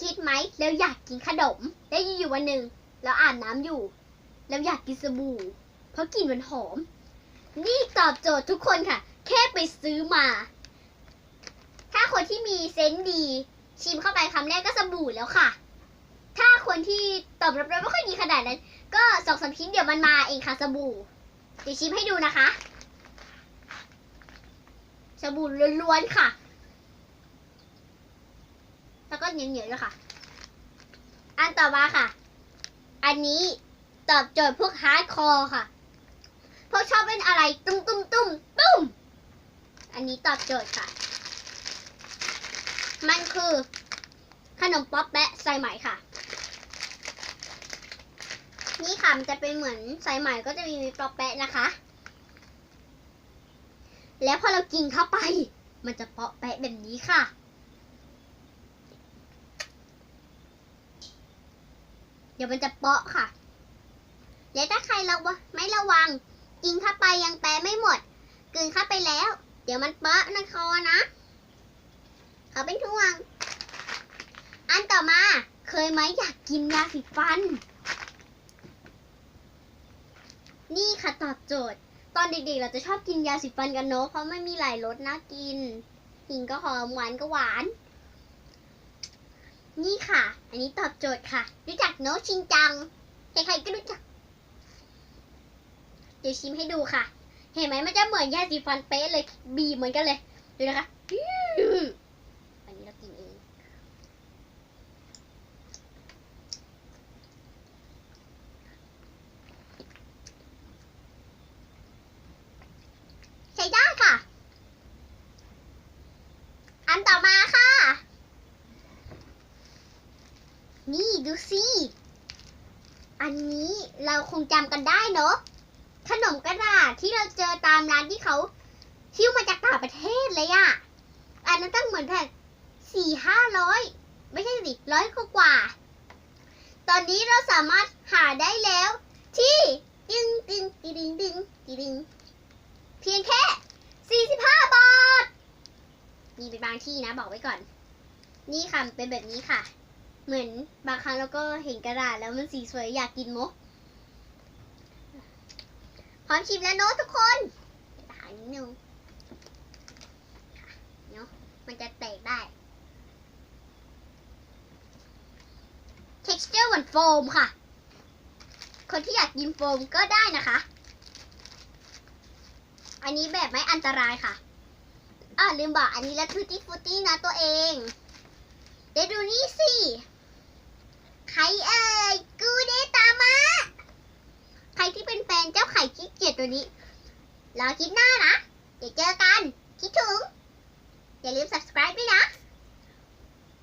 คิดไหมแล้วอยากกินขนมแล้วอยู่วันหนึ่งเราอาบน้ำอยู่ แล้วอยากกินสบู่ เพราะกลิ่นมันหอม นี่ตอบโจทย์ทุกคนค่ะ แค่ไปซื้อมา ถ้าคนที่มีเซนส์ดี ชิมเข้าไปคำแรกก็สบู่แล้วค่ะ ถ้าคนที่ตอบรับไม่ค่อยดีขนาดนั้น ก็สองสามชิ้นเดี๋ยวมันมาเองค่ะสบู่เดี๋ยวชิมให้ดูนะคะ สบู่ล้วนๆค่ะ ก็เหนียวๆด้วยค่ะอันต่อมาค่ะ อันนี้ตอบโจทย์พวกฮาร์ดคอร์ค่ะ พวกชอบเป็นอะไรตุ้มตุ้มตุ้มตุ้ม อันนี้ตอบโจทย์ค่ะ มันคือ ขนมป๊อปแปะสายไหมค่ะ นี่ค่ะมันจะเป็นเหมือนสายไหมก็จะมีป๊อปแปะนะคะ แล้วพอเรากินเข้าไป มันจะเปาะแปะแบบนี้ค่ะ เดี๋ยวมันจะเปาะค่ะ แล้วถ้าใครระวไม่ระวัง กินเข้าไปยังแปะไม่หมดกลืนเข้าไปแล้ว เดี๋ยวมันเปาะในคอนะเขาเป็นห่วง อันต่อมาเคยไหมอยากกินยาสีฟัน นี่ค่ะตอบโจทย์ ตอนเด็กๆเราจะชอบกินยาสีฟันกันเนอะเพราะไมันมีหลายรสน่ากิน หิงก็หอมหวานก็หวาน นี่ค่ะ นนี้ตอบโจทย์ค่ะ รู้จักโนอะชินจัง ใครๆก็รู้จัก เดี๋ยวชิมให้ดูค่ะ เห็นไหมมันจะเหมือนยาสีฟันเป๊ะเลย บีเหมือนกันเลย ดูนะคะอันนี้เรากินเอง ใช้ได้ค่ะ อันต่อมาค่ะ นี่ดูสิอันนี้เราคงจำกันได้เนอะขนมกระดาษที่เราเจอตามร้านที่เขาหิ้วมาจากต่างประเทศเลยอะอันนั้นตั้งเหมือนแผ่นสี่ห้าร้อยไม่ใช่สิร้อยกว่าตอนนี้เราสามารถหาได้แล้ว ที่ดึงดึงดึงดึงดึงดึงเพียงแค่ 45 บาท มีเป็นบางที่นะบอกไว้ก่อน นี่ค่ะเป็นแบบนี้ค่ะ เหมือนบางครั้งเราก็เห็นกระดาษแล้วมันสีสวยอยากกินมกพร้อมชิมแล้วเนอะทุกคนเดี๋ยวหานิดนึงค่ะเนาะมันจะแตกได้ texture เหมือนโฟมค่ะ คนที่อยากกินโฟมก็ได้นะคะ อันนี้แบบไม่อันตรายค่ะอ่าลืมบอกอันนี้ละทูตี้ฟูตี้นะตัวเอง เดี๋ยวดูนี่สิ ครเอ่ยกูเดตามะ ใครที่เป็นแฟนเจ้าไข่ขี้เกียจตัวนี้ รอคลิปหน้านะ เดี๋ยวเจอกัน คิดถึง อย่าลืม subscribe ด้วยนะ